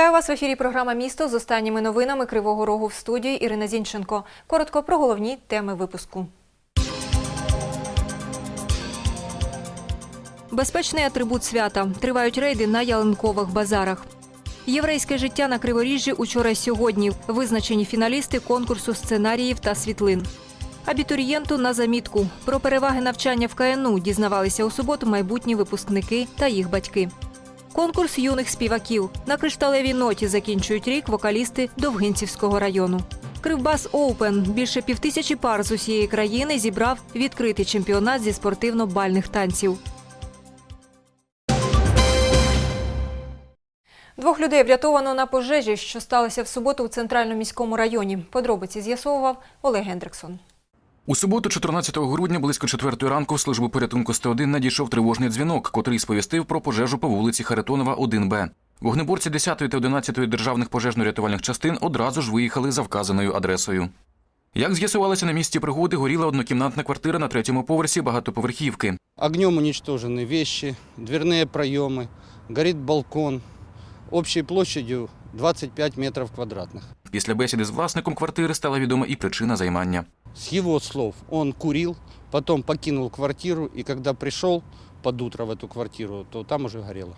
Вітаю вас в ефірі. Програма Місто з останніми новинами Кривого Рогу в студії Ірина Зінченко. Коротко про головні теми випуску. Безпечний атрибут свята. Тривають рейди на ялинкових базарах. Єврейське життя на Криворіжжі учора й сьогодні. Визначені фіналісти конкурсу сценаріїв та світлин. Абітурієнту на замітку. Про переваги навчання в КНУ дізнавалися у суботу майбутні випускники та їх батьки. Конкурс юних співаків. На кришталевій ноті закінчують рік вокалісти Довгинцівського району. Кривбас Оупен більше півтисячі пар з усієї країни зібрав відкритий чемпіонат зі спортивно-бальних танців. Двох людей врятовано на пожежі, що сталося в суботу у центральному міському районі. Подробиці з'ясовував Олег Гендриксон. У суботу, 14 грудня, близько 4 ранку, в службу порятунку 101 надійшов тривожний дзвінок, котрий сповістив про пожежу по вулиці Харитонова, 1Б. Вогнеборці 10 та 11 державних пожежно-рятувальних частин одразу ж виїхали за вказаною адресою. Як з'ясувалося на місці пригоди, горіла однокімнатна квартира на третьому поверсі багатоповерхівки. Огнем уничтожены вещи, дверные проемы, горит балкон общей площадью 25 метров квадратных. Після бесіди з власником квартири стала відома і причина займання. С его слов он курил, потом покинул квартиру, и когда пришел под утро в эту квартиру, то там уже горело.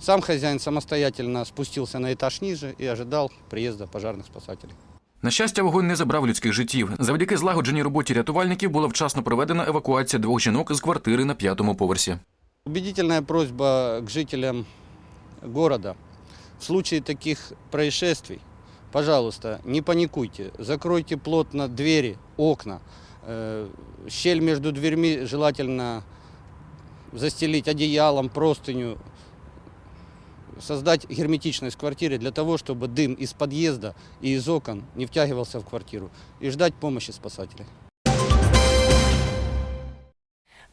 Сам хозяин самостоятельно спустился на этаж ниже и ожидал приезда пожарных спасателей. На щастя, вогонь не забрав людських життів. Завдяки злагодженій роботі рятувальників була вчасно проведена евакуація двох жінок з квартири на п'ятому поверсі. Убедительная просьба к жителям города. В случае таких происшествий, пожалуйста, не паникуйте, закройте плотно двери, окна. Э, Щель между дверьми желательно застелить одеялом, простыню, создать герметичность в квартире для того, чтобы дым из подъезда и из окон не втягивался в квартиру и ждать помощи спасателей.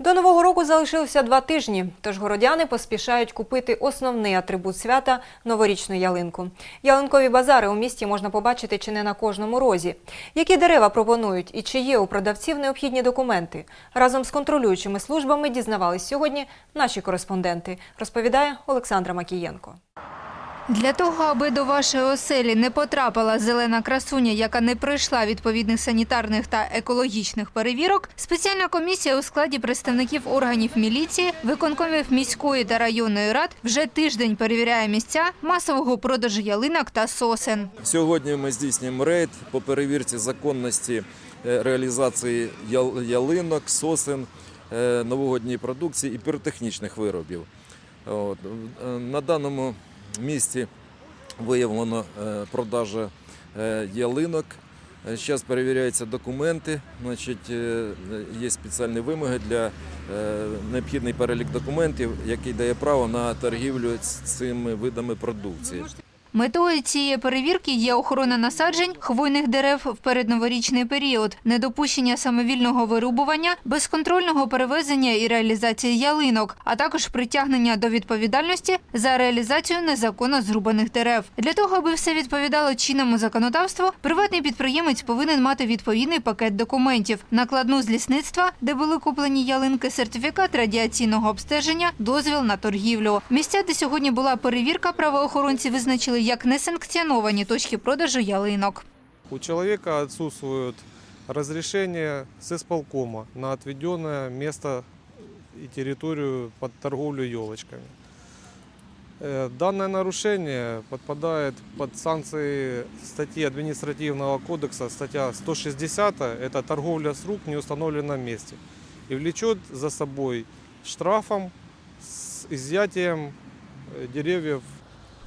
До нового року залишилося два тижні, тож городяни поспішають купити основний атрибут свята новорічну ялинку. Ялинкові базари у місті можна побачити чи не на кожному розі. Які дерева пропонують і чи є у продавців необхідні документи? Разом з контролюючими службами дізнавались сьогодні наші кореспонденти, розповідає Олександра Макієнко. Для того, аби до вашої оселі не потрапила зелена красуня, яка не пройшла відповідних санітарних та екологічних перевірок, спеціальна комісія у складі представників органів міліції, виконкомів міської та районної рад вже тиждень перевіряє місця масового продажу ялинок та сосен. Сьогодні ми здійснюємо рейд по перевірці законності е, реалізації ялинок, сосен, е, новогодньої продукції і піротехнічних виробів. Е, На даному місці виявлено е, продажа е, ялинок. Зараз перевіряються документи. Значить, е, є спеціальні вимоги для е, необхідний перелік документів, який дає право на торгівлю з цими видами продукції. Метою цієї перевірки є охорона насаджень хвойних дерев в передноворічний період, недопущення самовільного вирубування, безконтрольного перевезення і реалізації ялинок, а також притягнення до відповідальності за реалізацію незаконно зрубаних дерев. Для того, аби все відповідало чинному законодавству, приватний підприємець повинен мати відповідний пакет документів, накладну з лісництва, де були куплені ялинки, сертифікат радіаційного обстеження, дозвіл на торгівлю. Місця, де сьогодні була перевірка, правоохоронці визначили як несанкціоновані точки продажу ялинок. У человека отсутствует разрешение с исполкома на отведенное место и территорию под торговлю елочками. Э, Данное нарушение подпадает под санкции статьи административного кодекса, статья 160, это торговля с рук в неустановленном месте, и влечет за собой штрафом с изъятием э, деревьев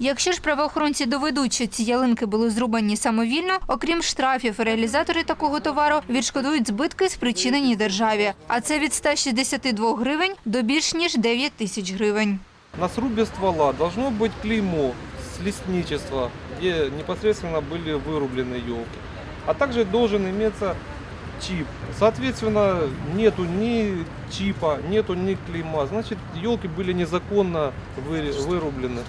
Якщо ж правоохоронці доведуть, що ці ялинки були зрубані самовільно, окрім штрафів, реалізатори такого товару відшкодують збитки, спричинені державі. А це від 162 гривень до більш ніж 9 тисяч гривень. На срубе ствола должно быть клеймо с лесничества, где непосредственно были вырублены елки. А также должен иметься чип. Соответственно, нету ни чипа, нету ни клейма. Значит, елки были незаконно вы- вырублены.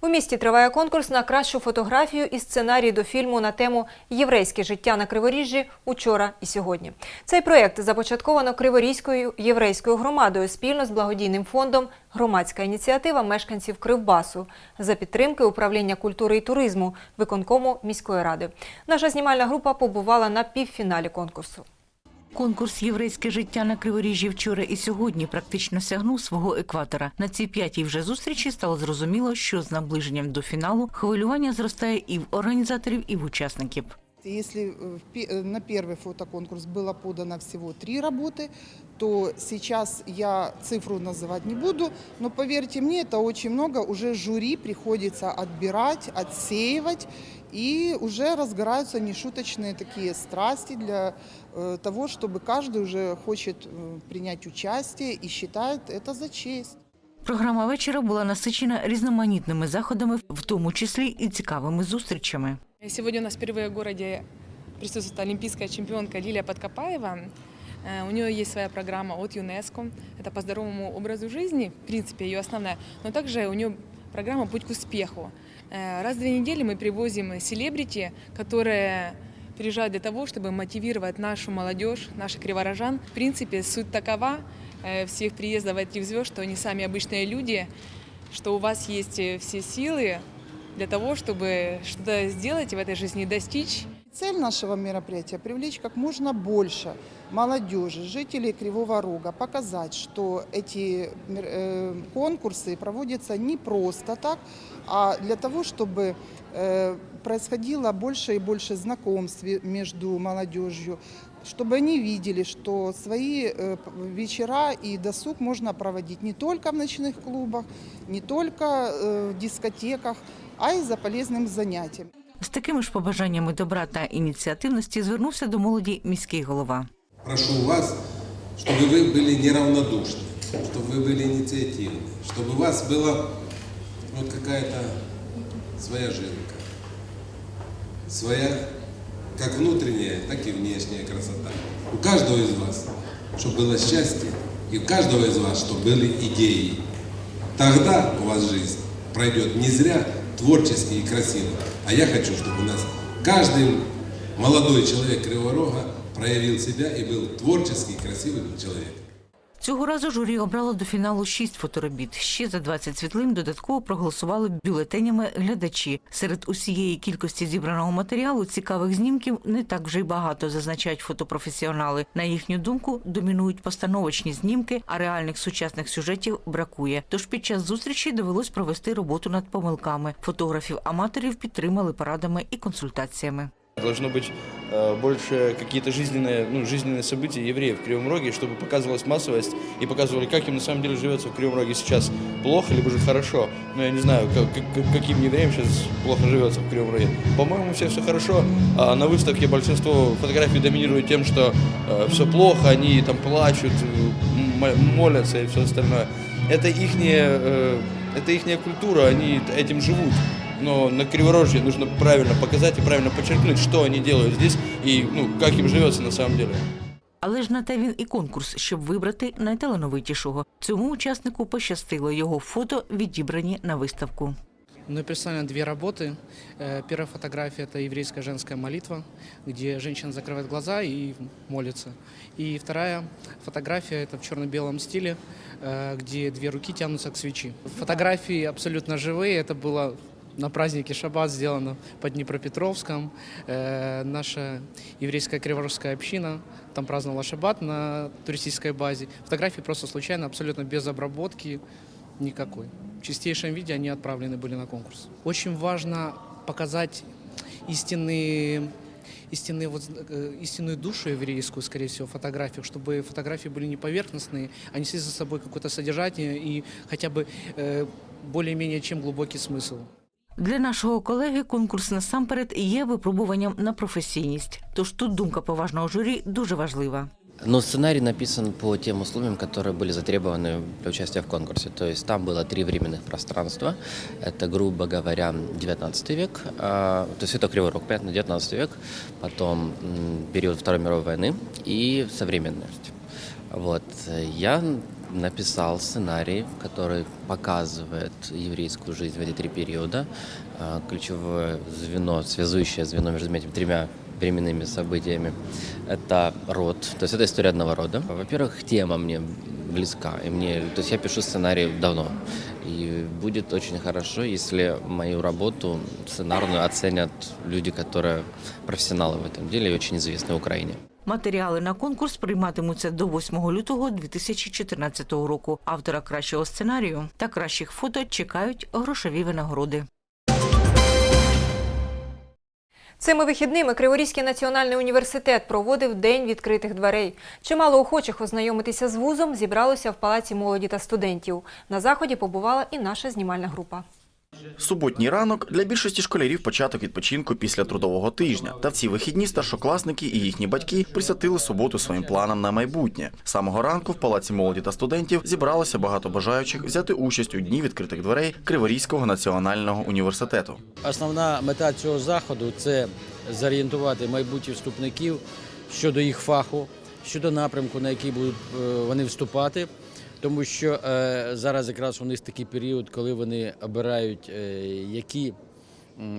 У місті триває конкурс на кращу фотографію і сценарій до фільму на тему Єврейське життя на Криворіжжі учора і сьогодні. Цей проєкт започатковано Криворізькою єврейською громадою спільно з благодійним фондом Громадська ініціатива мешканців Кривбасу за підтримки управління культури і туризму виконкому міської ради. Наша знімальна група побувала на півфіналі конкурсу. Конкурс Єврейське життя на Криворіжжі вчора і сьогодні практично сягнув свого екватора. На цій п'ятій вже зустрічі стало зрозуміло, що з наближенням до фіналу хвилювання зростає і в організаторів, і в учасників. Если э, в пе- э, на первый фотоконкурс было подано всего три работы, то сейчас я цифру называть не буду, но поверьте мне, это очень много. Уже жюри приходится отбирать, отсеивать, и уже разгораются нешуточные такие страсти для э, того, чтобы каждый уже хочет э, принять участие и считает это за честь. Програма вечора була насичена різноманітними заходами, в тому числі і цікавими зустрічами. Сегодня у нас впервые в городе присутствует олимпийская чемпионка Лилия Подкопаева. Э, У нее есть своя программа от ЮНЕСКО. Это по здоровому образу жизни, в принципе, ее основная. Но также у нее программа «Путь к успеху». Э, Раз в две недели мы привозим селебрити, которые приезжают для того, чтобы мотивировать нашу молодежь, наших криворожан. В принципе, суть такова э, всех приездов этих звезд, что они сами обычные люди, что у вас есть э, все силы для того, чтобы что-то сделать в этой жизни, достичь. Цель нашего мероприятия – привлечь как можно больше молодежи, жителей Кривого Рога, показать, что эти э, конкурсы проводятся не просто так, а для того, чтобы э, происходило больше и больше знакомств между молодежью, чтобы они видели, что свои э, вечера и досуг можно проводить не только в ночных клубах, не только в дискотеках, а и за полезным занятием. З такими ж побажаннями добра та ініціативності звернувся до молоді міський голова. Прошу вас, чтобы вы были неравнодушны, чтобы вы были инициативны, чтобы у вас была вот какая-то своя жилка, своя как внутренняя, так и внешняя красота. У каждого из вас, чтобы было счастье, и у каждого из вас, чтобы были идеи. Тогда у вас жизнь пройдет не зря, творчески и красиво. А я хочу, чтобы у нас каждый молодой человек Кривого Рога проявил себя и был творческий и красивым человеком. Цього разу журі обрало до фіналу шість фоторобіт. Ще за 20 світлин додатково проголосували бюлетенями глядачі. Серед усієї кількості зібраного матеріалу цікавих знімків не так вже й багато, зазначають фотопрофесіонали. На їхню думку, домінують постановочні знімки, а реальних сучасних сюжетів бракує. Тож під час зустрічі довелось провести роботу над помилками. Фотографів-аматорів підтримали порадами і консультаціями. Должно быть э, больше какие-то жизненные, ну, жизненные события евреев в Кривом Роге, чтобы показывалась массовость и показывали, как им на самом деле живется в Кривом Роге сейчас. Плохо либо же хорошо. Но я не знаю, как, как- каким евреям сейчас плохо живется в Кривом Роге. По-моему, все все хорошо. А на выставке большинство фотографий доминирует тем, что все плохо, они там плачут, э, молятся и все остальное. Это их это ихняя культура, они этим живут. Но на Криворожье нужно правильно показать и правильно подчеркнуть, что они делают здесь и ну, как им живется на самом деле. Але ж на те він і конкурс, щоб вибрати найталановитішого. Цьому учаснику пощастило його фото відібрані на виставку. Мной представлены две работы. Э, Первая фотография – это еврейская женская молитва, где женщина закрывает глаза и молится. И вторая фотография – это в черно-белом стиле, э, где две руки тянутся к свечи. Фотографии абсолютно живые. Это было на празднике Шаббат сделано под Днепропетровском. Э, Наша еврейская криворожская община там праздновала Шаббат на туристической базе. Фотографии просто случайно, абсолютно без обработки никакой. В чистейшем виде они отправлены были на конкурс. Очень важно показать истинные истинные вот, э, истинную душу еврейскую, скорее всего, в фотографиях, чтобы фотографии были не поверхностные, а несли за собой какое-то содержание и хотя бы э, более-менее чем глубокий смысл. Для нашого колеги конкурс насамперед є випробуванням на професійність. Тож тут думка поважного журі дуже важлива. Но сценарий написан по тем условиям, которые были затребованы для участия в конкурсе. То есть там было три временных пространства. Это, грубо говоря, 19 век, а, то есть это Кривой Рог, понятно, 19 век, потом м, период Второй мировой войны и современность. Вот. Я написал сценарий, который показывает еврейскую жизнь в эти три периода. А, Ключевое звено, связующее звено между этими тремя временными событиями – это род, то есть это история одного рода. Во-первых, тема мне близка, и мне, то есть я пишу сценарий давно, и будет очень хорошо, если мою работу сценарную оценят люди, которые профессионалы в этом деле и очень известны в Украине. Матеріали на конкурс прийматимуться до 8 лютого 2014 року. Автора кращого сценарію та кращих фото чекають грошові винагороди. Цими вихідними Криворізький національний університет проводив День відкритих дверей. Чимало охочих ознайомитися з вузом зібралося в Палаці молоді та студентів. На заході побувала і наша знімальна група. Суботній ранок для більшості школярів початок відпочинку після трудового тижня. Та в ці вихідні старшокласники і їхні батьки присвятили суботу своїм планам на майбутнє. Самого ранку в палаці молоді та студентів зібралося багато бажаючих взяти участь у дні відкритих дверей Криворізького національного університету. Основна мета цього заходу це зорієнтувати майбутніх вступників щодо їх фаху, щодо напрямку, на який будуть е, вони вступати. Тому що е, зараз якраз у них такий період, коли вони обирають, е, які,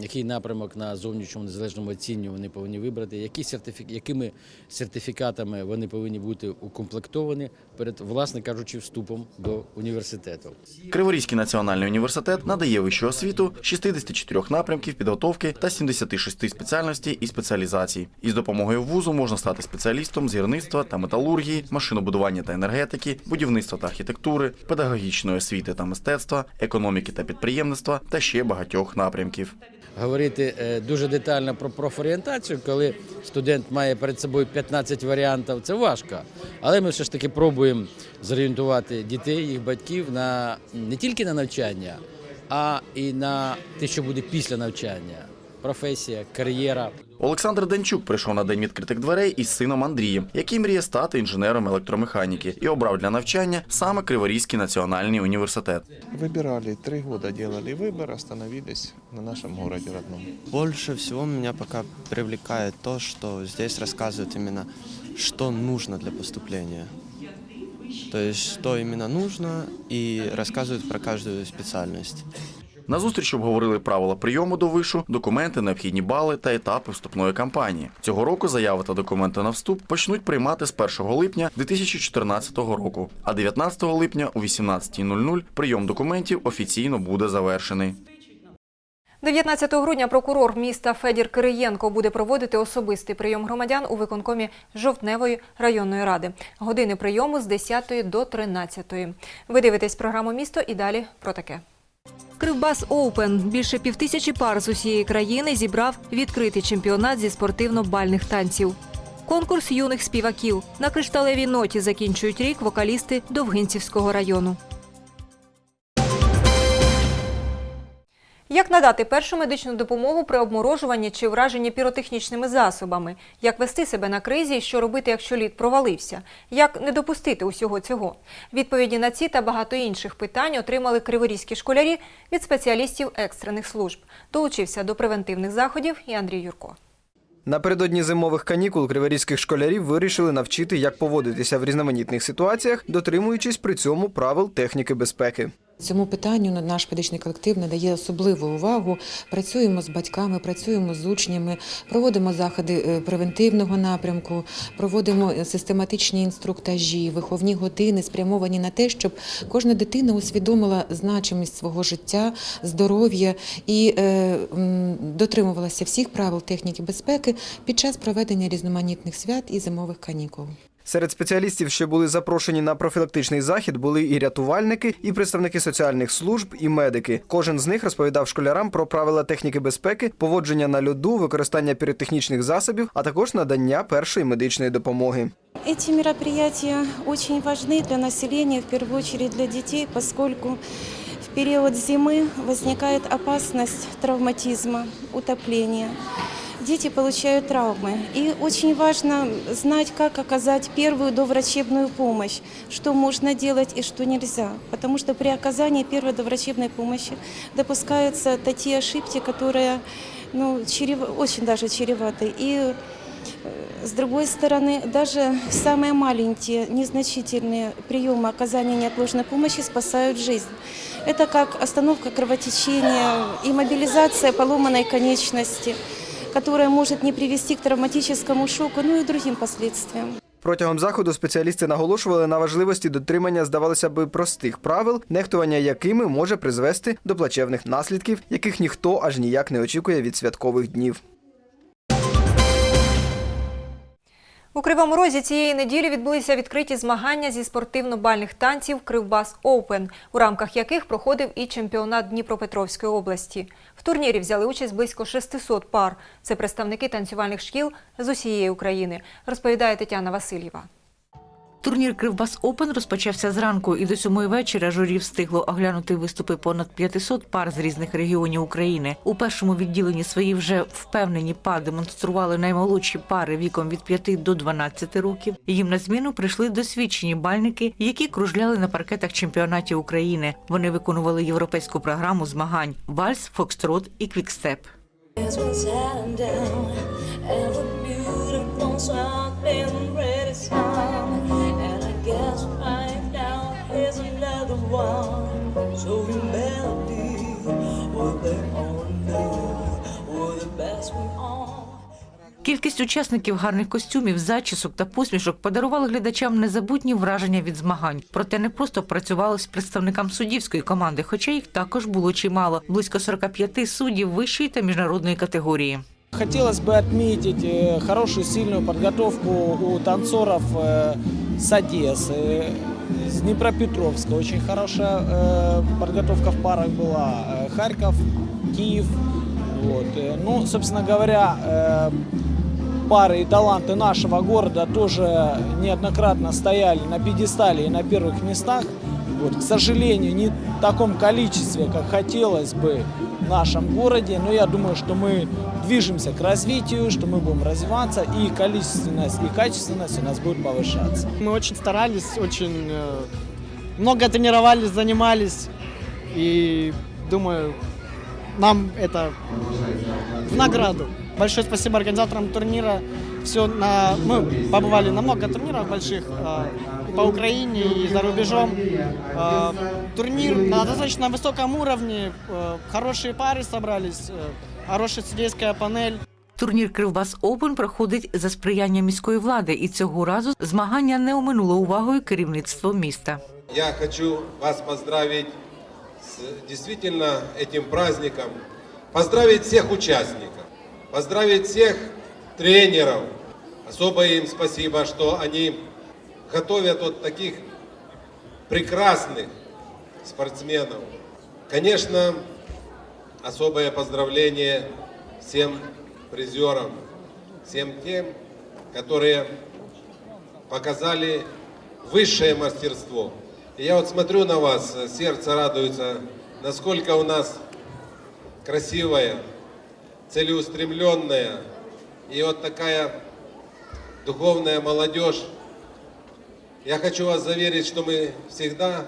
який напрямок на зовнішньому незалежному оцінюванні вони повинні вибрати, які сертифі- якими сертифікатами вони повинні бути укомплектовані перед, власне кажучи, вступом до університету. Криворізький національний університет надає вищу освіту 64 напрямків підготовки та 76 спеціальностей і спеціалізацій. Із допомогою вузу можна стати спеціалістом з гірництва та металургії, машинобудування та енергетики, будівництва та архітектури, педагогічної освіти та мистецтва, економіки та підприємництва та ще багатьох напрямків. Говорити е, дуже детально про профорієнтацію, коли студент має перед собою 15 варіантів, це важко. Але ми все ж таки пробуємо зорієнтувати дітей, їх батьків на не тільки на навчання, а і на те, що буде після навчання Професія, кар'єра. Олександр Денчук прийшов на день відкритих дверей із сином Андрієм, який мріє стати інженером електромеханіки, і обрав для навчання саме Криворізький національний університет. Выбирали, три года делали выбор, остановились на нашем городе родном. Больше всего меня пока привлекает то, что здесь рассказывают именно, что нужно для поступления. То есть, что именно нужно, и рассказывают про каждую специальность. На зустріч обговорили правила прийому до вишу, документи, необхідні бали та етапи вступної кампанії. Цього року заяви та документи на вступ почнуть приймати з 1 липня 2014 року, а 19 липня о 18.00 прийом документів офіційно буде завершений. 19 грудня прокурор міста Федір Кириєнко буде проводити особистий прийом громадян у виконкомі Жовтневої районної ради. Години прийому з 10 до 13. Ви дивитесь програму «Місто» і далі про таке. Кривбас Оупен більше півтисячі пар з усієї країни зібрав відкритий чемпіонат зі спортивно-бальних танців. Конкурс юних співаків на кришталевій ноті закінчують рік вокалісти Довгинцівського району. Як надати першу медичну допомогу при обморожуванні чи враженні піротехнічними засобами? Як вести себе на кризі і що робити, якщо лід провалився? Як не допустити усього цього? Відповіді на ці та багато інших питань отримали криворізькі школярі від спеціалістів екстрених служб. Долучився до превентивних заходів і Андрій Юрко. Напередодні зимових канікул криворізьких школярів вирішили навчити, як поводитися в різноманітних ситуаціях, дотримуючись при цьому правил техніки безпеки. Цьому питанню наш педагогічний колектив надає особливу увагу. Працюємо з батьками, працюємо з учнями, проводимо заходи е, превентивного напрямку, проводимо е, систематичні інструктажі, виховні години, спрямовані на те, щоб кожна дитина усвідомила значимість свого життя, здоров'я і е, дотримувалася всіх правил техніки безпеки під час проведення різноманітних свят і зимових канікул. Серед спеціалістів, що були запрошені на профілактичний захід, були і рятувальники, і представники соціальних служб, і медики. Кожен з них розповідав школярам про правила техніки безпеки, поводження на льоду, використання піротехнічних засобів, а також надання першої медичної допомоги. Эти мероприятия очень важны для населения, в первую очередь для детей, поскольку в период зимы возникает опасность травматизма, утопления. Дети получают травмы. И очень важно знать, как оказать первую доврачебную помощь, что можно делать и что нельзя. Потому что при оказании первой доврачебной помощи допускаются такие ошибки, которые ну, чрев... очень даже чреваты и С другой стороны, даже самые маленькие, незначительные приемы оказания неотложной помощи спасают жизнь. Это как остановка кровотечения и мобилизация поломанной конечности, которая может не привести к травматическому шоку, ну и другим последствиям. Протягом заходу спеціалісти наголошували на важливості дотримання, здавалося би, простих правил, нехтування якими може призвести до плачевних наслідків, яких ніхто аж ніяк не очікує від святкових днів. У Кривому Розі цієї неділі відбулися відкриті змагання зі спортивно-бальних танців Кривбас Оупен, у рамках яких проходив і чемпіонат Дніпропетровської області. В турнірі взяли участь близько 600 пар. Це представники танцювальних шкіл з усієї України, розповідає Тетяна Васильєва. Турнір Кривбас Опен розпочався зранку, і до сьомої вечора журі встигло оглянути виступи понад 500 пар з різних регіонів України. У першому відділенні свої вже впевнені пар демонстрували наймолодші пари віком від 5 до 12 років. Їм на зміну прийшли досвідчені бальники, які кружляли на паркетах чемпіонатів України. Вони виконували європейську програму змагань вальс, фокстрот і квікстеп. Кількість учасників гарних костюмів, зачісок та посмішок подарували глядачам незабутні враження від змагань. Проте не просто працювали з представникам суддівської команди, хоча їх також було чимало близько 45 суддів вищої та міжнародної категорії. Хотелось бы отметить э, хорошую, сильную подготовку у танцоров э, с Одессы, с Днепропетровска. Очень хорошая э, подготовка в парах была. Э, Харьков, Киев. Вот. Э, Ну, собственно говоря, э, пары и таланты нашего города тоже неоднократно стояли на пьедестале и на первых местах. Вот, к сожалению, не в таком количестве, как хотелось бы в нашем городе, но я думаю, что мы движемся к развитию, что мы будем развиваться, и количественность, и качественность у нас будет повышаться. Мы очень старались, очень э, много тренировались, занимались, и думаю, нам это в награду. Большое спасибо организаторам турнира. Все на, мы побывали на много турниров больших э, по Украине и за рубежом. Э, турнир на достаточно высоком уровне, э, хорошие пары собрались, э, хорошая судейская панель. Турнір Кривбас Опен проходить за сприяння міської влади, і цього разу змагання не оминуло увагою керівництво міста. Я хочу вас поздравить с действительно этим праздником, поздравить всех участников, поздравить всех тренеров. Особое им спасибо, что они готовят вот таких прекрасных спортсменов. Конечно, особое поздравление всем призерам, всем тем, которые показали высшее мастерство. И я вот смотрю на вас, сердце радуется, насколько у нас красивая, целеустремленная и вот такая духовная молодежь. Я хочу вас заверить, что мы всегда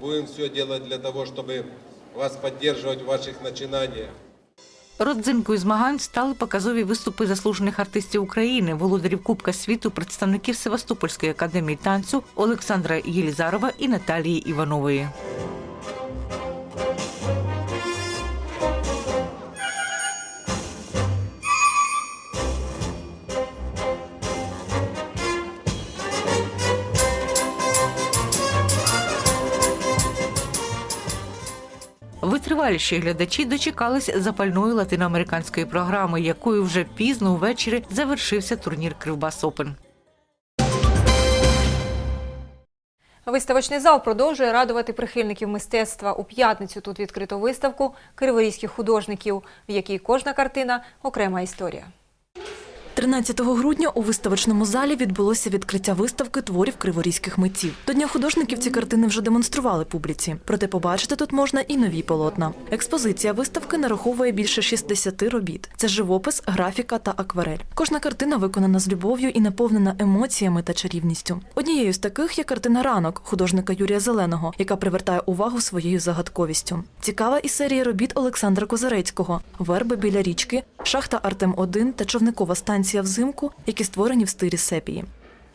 будем все делать для того, чтобы вас підтримувати в ваших начинаннях. Родзинкою змагань стали показові виступи заслужених артистів України, володарів Кубка світу, представників Севастопольської академії танцю Олександра Єлізарова і Наталії Іванової. Витриваліші глядачі дочекались запальної латиноамериканської програми, якою вже пізно ввечері завершився турнір Кривбас Опен. Виставочний зал продовжує радувати прихильників мистецтва. У п'ятницю тут відкрито виставку криворізьких художників, в якій кожна картина окрема історія. 13 грудня у виставочному залі відбулося відкриття виставки творів криворізьких митців. До Дня художників ці картини вже демонстрували публіці. Проте побачити тут можна і нові полотна. Експозиція виставки нараховує більше 60 робіт. Це живопис, графіка та акварель. Кожна картина виконана з любов'ю і наповнена емоціями та чарівністю. Однією з таких є картина Ранок художника Юрія Зеленого, яка привертає увагу своєю загадковістю. Цікава і серія робіт Олександра Козарецького, верби біля річки, шахта Артем 1 та човникова станція експозиція взимку, які створені в стилі сепії.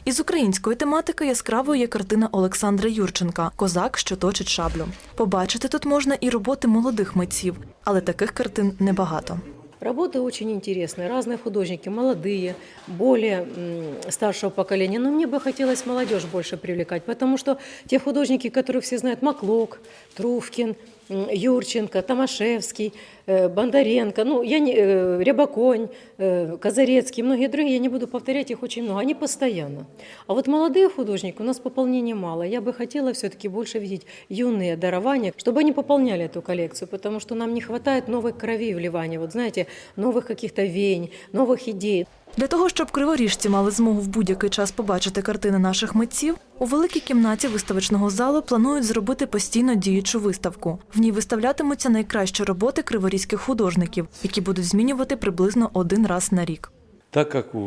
Із української тематики яскравою є картина Олександра Юрченка Козак, що точить шаблю. Побачити тут можна і роботи молодих митців, але таких картин небагато. Работы очень интересные, разные художники, молодые, более м, старшего поколения. Но мне бы хотелось молодежь больше привлекать, потому что те художники, которых все знают, Маклок, Труфкин, м, Юрченко, Томашевский, э, Бондаренко, ну, я не, э, Рябоконь, э, Казарецкий, многие другие, я не буду повторять, их очень много, они постоянно. А вот молодые художники, у нас пополнения мало. Я бы хотела все-таки больше видеть юные дарования, чтобы они пополняли эту коллекцию, потому что нам не хватает новой крови вливания, вот знаете, новых каких-то веяний, новых идей. Для того, щоб криворіжці мали змогу в будь-який час побачити картини наших митців, у великій кімнаті виставочного залу планують зробити постійно діючу виставку. В ній виставлятимуться найкращі роботи криворізьких художників, які будуть змінювати приблизно один раз на рік. Так как у-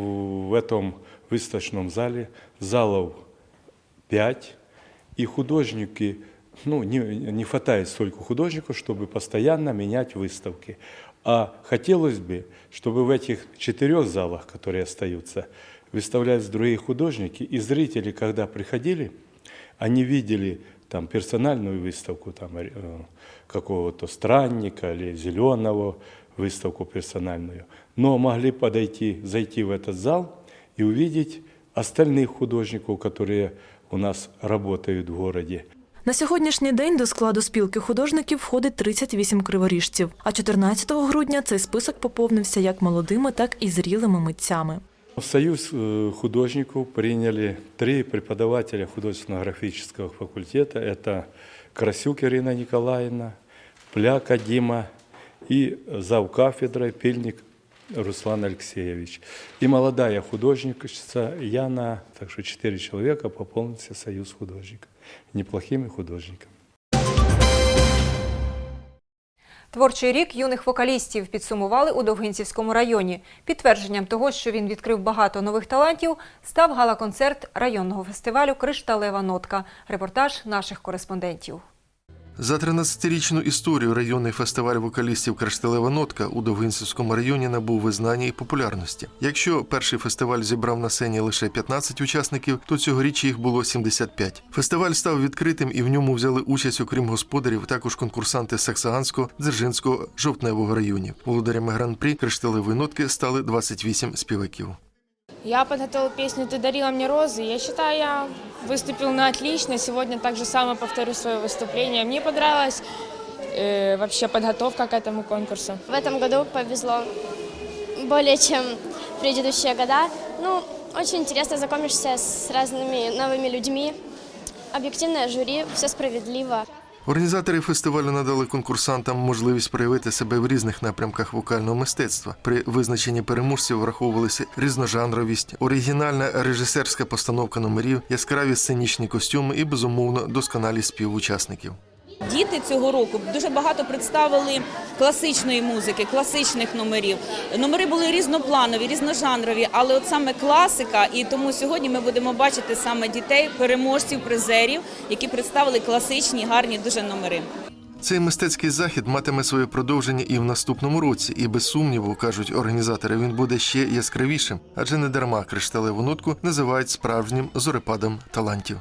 в этом выставочном зале залов 5, и художники, ну, не, не хватает столько художников, чтобы постоянно менять выставки. А хотелось бы, чтобы в этих четырех залах, которые остаются, выставлялись другие художники, и зрители, когда приходили, они видели там персональную выставку там, э, какого-то странника или зеленого, выставку персональную, но могли подойти, зайти в этот зал и увидеть остальных художников, которые у нас работают в городе. На сьогоднішній день до складу спілки художників входить 38 криворіжців. А 14 грудня цей список поповнився як молодими, так і зрілими митцями. В Союз э, художников приняли три преподавателя художественно-графического факультета. Это Красюк Ирина Николаевна, Пляка Дима и зав кафедрой Пильник Руслан Алексеевич. И молодая художница Яна, так что четыре человека пополнился Союз художников. Неплохими художниками. Творчий рік юних вокалістів підсумували у Довгинцівському районі. Підтвердженням того, що він відкрив багато нових талантів, став гала-концерт районного фестивалю Кришталева нотка. Репортаж наших кореспондентів. За 13-річну історію районний фестиваль вокалістів Кришталева нотка у Довгинцівському районі набув визнання і популярності. Якщо перший фестиваль зібрав на сцені лише 15 учасників, то цьогоріч їх було 75. Фестиваль став відкритим і в ньому взяли участь, окрім господарів, також конкурсанти Саксаганського, Дзержинського, Жовтневого районів. Володарями гран-прі Кришталевої нотки стали 28 співаків. Я подготовила песню «Ты дарила мне розы». Я считаю, я выступил на отлично. Сегодня так же самое повторю свое выступление. Мне понравилась э, вообще подготовка к этому конкурсу. В этом году повезло более чем в предыдущие года. Ну, очень интересно знакомишься с разными новыми людьми. Объективное жюри, все справедливо. Організатори фестивалю надали конкурсантам можливість проявити себе в різних напрямках вокального мистецтва. При визначенні переможців враховувалися різножанровість, оригінальна режисерська постановка номерів, яскраві сценічні костюми і безумовно досконалість співучасників. Діти цього року дуже багато представили класичної музики, класичних номерів. Номери були різнопланові, різножанрові, але от саме класика, і тому сьогодні ми будемо бачити саме дітей, переможців, призерів, які представили класичні, гарні дуже номери. Цей мистецький захід матиме своє продовження і в наступному році, і без сумніву, кажуть організатори, він буде ще яскравішим, адже не дарма кришталеву нотку називають справжнім зорепадом талантів.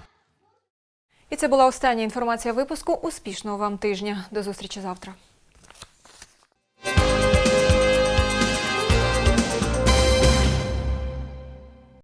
І це була остання інформація випуску. Успішного вам тижня. До зустрічі завтра.